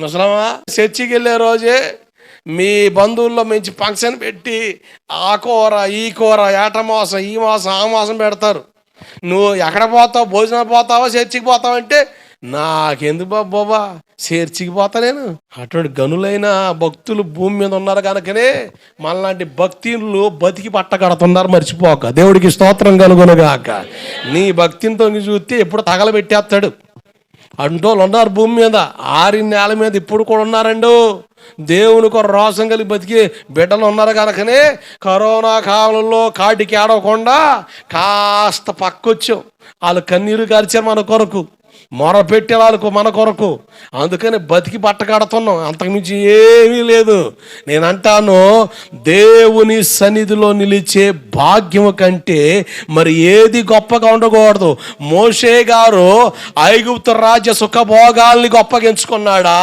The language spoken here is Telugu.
ముసలమా చర్చికి వెళ్ళే రోజే మీ బంధువుల్లో మంచి ఫంక్షన్ పెట్టి ఆ కూర ఈ కూర ఏట మాసం ఈ మాసం ఆ మాసం పెడతారు. నువ్వు ఎక్కడ పోతావు? భోజనం పోతావా? చర్చికి పోతావంటే నాకెందుకు బాబా చర్చికి పోతా నేను. అటువంటి గనులైన భక్తులు భూమి మీద ఉన్నారు కనుకనే మనలాంటి భక్తులు బతికి పట్ట కడుతున్నారు మర్చిపోక. దేవుడికి స్తోత్రం కలుగునుగాక. నీ భక్తిని తొంగి చూస్తే ఎప్పుడు తగలబెట్టేస్తాడు. అంటోళ్ళు ఉన్నారు భూమి మీద. ఆరి నేల మీద ఇప్పుడు కూడా ఉన్నారండు. దేవుని కొర రోసం కలిగి బతికి బిడ్డలు ఉన్నారు కనుకనే కరోనా కాలంలో కాటికి ఆడకుండా కాస్త పక్కొచ్చాం. వాళ్ళు కన్నీరు కార్చారు మన కొరకు. మొరపెట్టే వాళ్ళకు మన కొరకు. అందుకని బతికి బట్టకడుతున్నాం అంతకుమించి ఏమీ లేదు. నేను అంటాను దేవుని సన్నిధిలో నిలిచే భాగ్యము కంటే మరి ఏది గొప్పగా ఉండకూడదు. మోషే గారు ఐగుప్తు రాజ్య సుఖభోగాల్ని గొప్పగించుకున్నాడా?